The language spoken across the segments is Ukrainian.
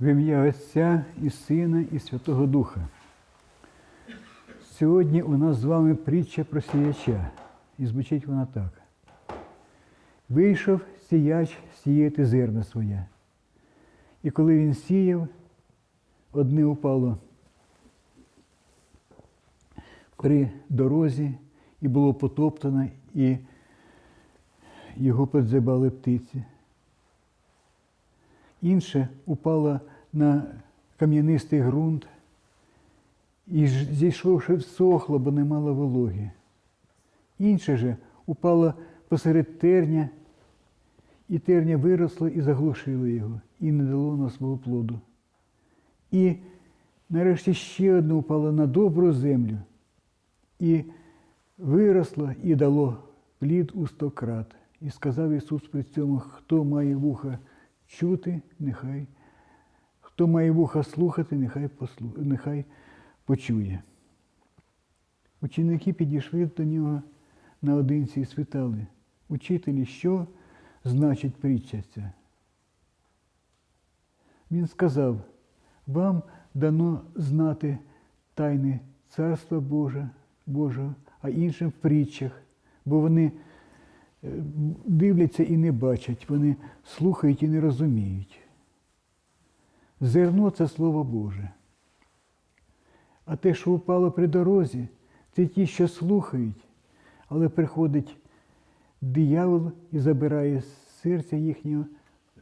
В ім'я Отця і Сина, і Святого Духа. Сьогодні у нас з вами притча про сіяча. І звучить вона так. Вийшов сіяч сіяти зерна своє. І коли він сіяв, одне упало при дорозі і було потоптано, і його подзибали птиці. Інше упало на кам'янистий ґрунт і зійшовши всохло, бо не мало вологи. Інше же упало посеред терня, і терня виросла і заглушила його, і не дало на свого плоду. І нарешті ще одне упало на добру землю, і виросло і дало плід у сто крат. І сказав Ісус при цьому, хто має вуха чути, нехай, хто має вуха слухати, нехай, послу, нехай почує. Ученики підійшли до нього наодинці і спитали, учителі, що значить притча? Він сказав, вам дано знати тайни Царства Боже, Божого, а іншим в притчах, бо вони дивляться і не бачать, вони слухають і не розуміють. Зерно це Слово Боже. А те, що упало при дорозі, це ті, що слухають, але приходить диявол і забирає з серця їхнього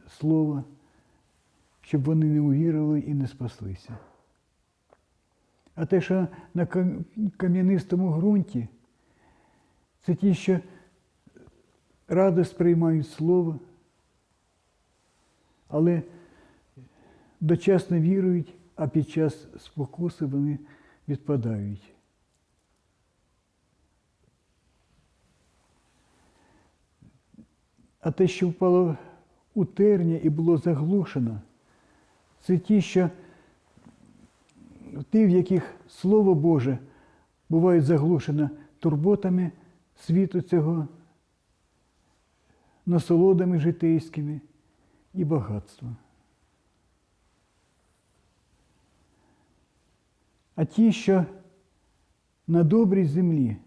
слова, щоб вони не увірили і не спаслися. А те, що на кам'янистому ґрунті, це ті, що радо сприймають слово, але дочасно вірують, а під час спокуси вони відпадають. А те, що впало у терня і було заглушено, це ті, що ті, в яких Слово Боже буває заглушено турботами світу цього, насолодами житейськими і багатством. А ті, що на добрій землі,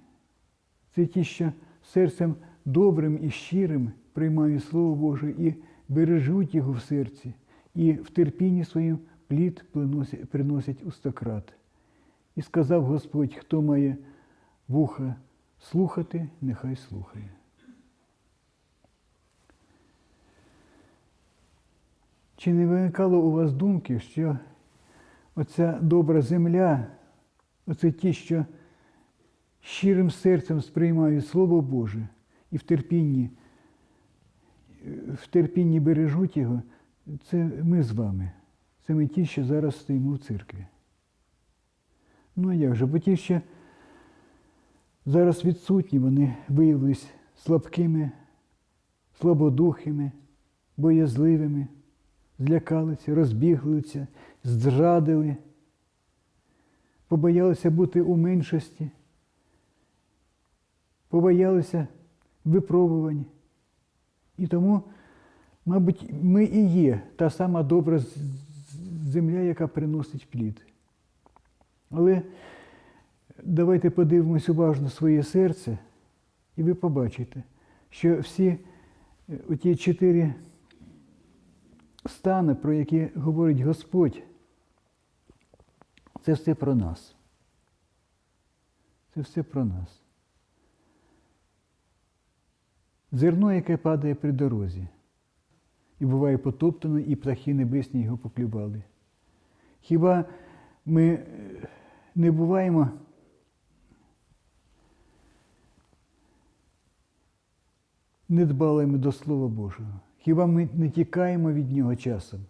це ті, що серцем добрим і щирим приймають Слово Боже і бережуть його в серці, і в терпінні своїм плід приносять у стократ. І сказав Господь, хто має вуха слухати, нехай слухає. Чи не виникало у вас думки, що оця добра земля, оце ті, що щирим серцем сприймають Слово Боже і в терпінні, в терпінні бережуть його, це ми з вами. Це ми ті, що зараз стоїмо в церкві. Ну а як же? Бо ті, що зараз відсутні, вони виявились слабкими, слабодухими, боязливими, злякалися, розбіглися, зрадили, побоялися бути у меншості, побоялися випробувань. І тому, мабуть, ми і є та сама добра земля, яка приносить плід. Але давайте подивимось уважно своє серце, і ви побачите, що всі е, оті чотири стани, про які говорить Господь, це все про нас. Це все про нас. Зерно, яке падає при дорозі, і буває потоптано, і птахи небесні його поклювали. Хіба ми е, не буваємо недбалими до Слова Божого? Хіба ми не тікаємо від нього часом?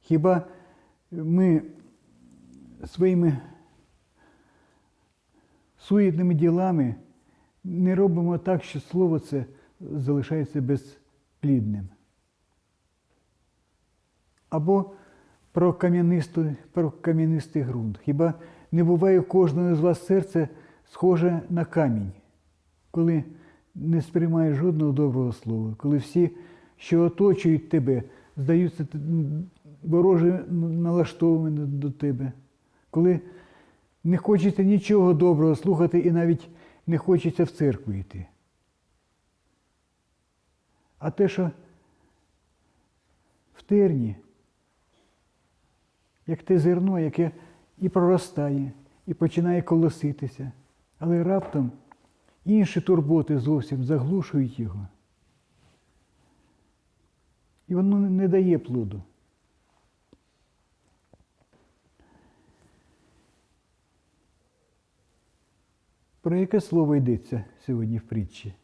Хіба ми своїми суетними ділами не робимо так, що слово це залишається безплідним? Або про, кам'янисту- про кам'янистий ґрунт. Хіба не буває кожного з вас серце схоже на камінь, коли не сприймаєш жодного доброго слова, коли всі, що оточують тебе, здаються вороже налаштовані до тебе, коли не хочеться нічого доброго слухати і навіть не хочеться в церкву йти. А те, що в терні, як те зерно, яке і проростає, і починає колоситися, але раптом інші турботи зовсім заглушують його. І воно не дає плоду. Про яке слово йдеться сьогодні в притчі?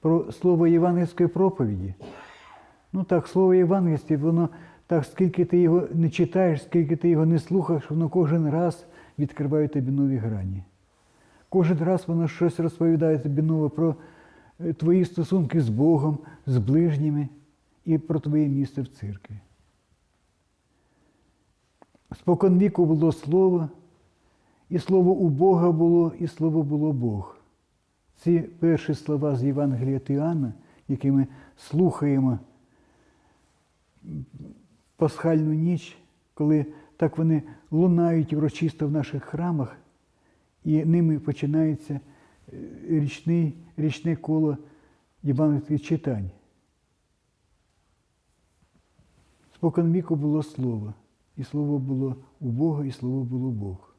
Про слово євангельської проповіді. Ну так, слово євангельське, воно так, скільки ти його не читаєш, скільки ти його не слухаєш, воно кожен раз відкриває тобі нові грані. Кожен раз воно щось розповідає тобі нове про е, твої стосунки з Богом, з ближніми і про твоє місце в церкві. Спокон віку було слово, і слово у Бога було, і слово було Бог. Ці перші слова з Євангелія Тіана, які ми слухаємо пасхальну ніч, коли так вони лунають урочисто в наших храмах, і ними починається е, річний, річне коло євангельських читань. Спокон віку було слово, і слово було у Бога, і слово було Бог.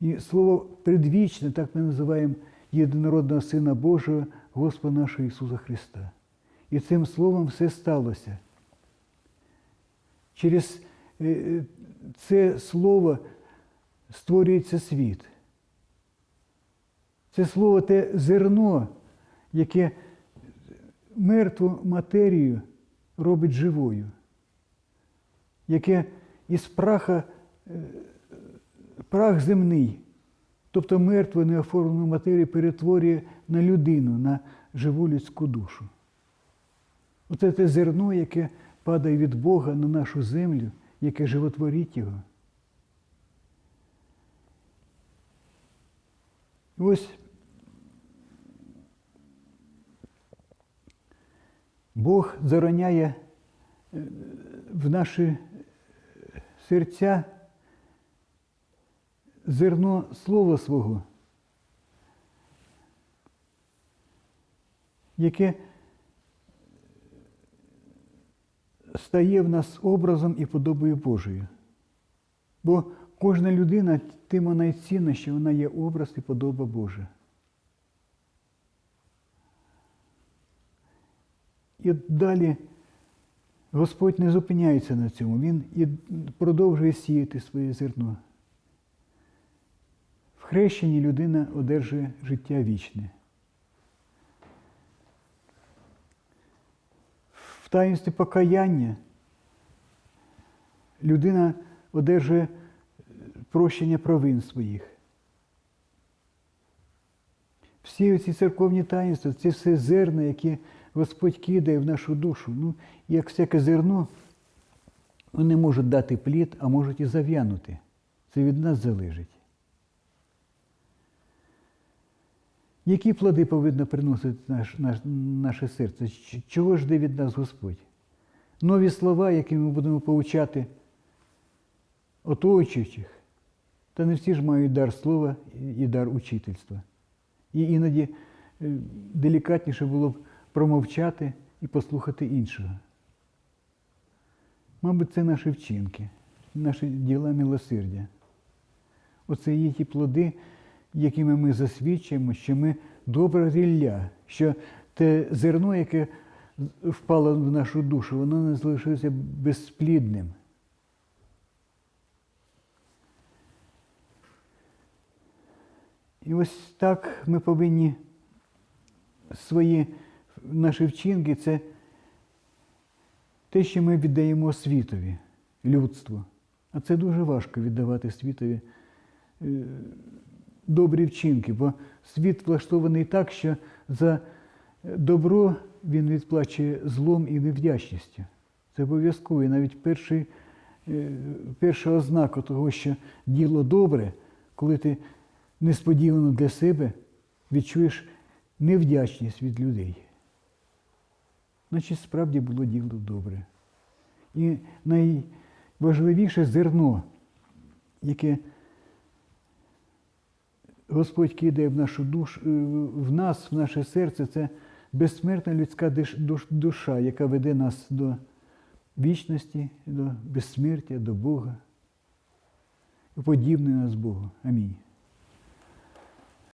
І слово предвічне, так ми називаємо єдинородного Сина Божого, Господа нашого Ісуса Христа. І цим словом все сталося. Через е, е, це слово створюється світ. Це слово те зерно, яке мертву матерію робить живою, яке із праха, е, прах земний, тобто мертву неоформлену матерію перетворює на людину, на живу людську душу. Оце те зерно, яке падає від Бога на нашу землю, яке животворить його. Ось Бог зароняє е, в наші серця зерно слова свого, яке стає в нас образом і подобою Божою. Бо кожна людина тим вона й цінна, що вона є образ і подоба Божа. І далі Господь не зупиняється на цьому, Він і продовжує сіяти своє зерно. В хрещенні людина одержує життя вічне. В таїнстві покаяння людина одержує прощення провин своїх. Всі ці церковні таїнства, це все зерна, які Господь кидає в нашу душу. Ну, як всяке зерно, вони можуть дати плід, а можуть і зав'янути. Це від нас залежить. Які плоди повинно приносити наш, наш, наше серце? Чого жде від нас Господь? Нові слова, які ми будемо повчати оточуючих. Та не всі ж мають дар слова і дар учительства. І іноді е, делікатніше було б промовчати і послухати іншого. Мабуть, це наші вчинки, наші діла милосердя. Оце є ті плоди, якими ми засвідчуємо, що ми добра рілля, що те зерно, яке впало в нашу душу, воно не залишилося безплідним. І ось так ми повинні свої наші вчинки це те, що ми віддаємо світові, людству. А це дуже важко віддавати світові е, добрі вчинки, бо світ влаштований так, що за добро він відплачує злом і невдячністю. Це обов'язково. І навіть перший, е, перша ознака того, що діло добре, коли ти несподівано для себе відчуєш невдячність від людей. Значить, справді було діло добре. І найважливіше зерно, яке Господь кидає в нашу душу, е, в нас, в наше серце, це безсмертна людська душа, яка веде нас до вічності, до безсмертя, до Бога. Подібне нас Богу. Амінь.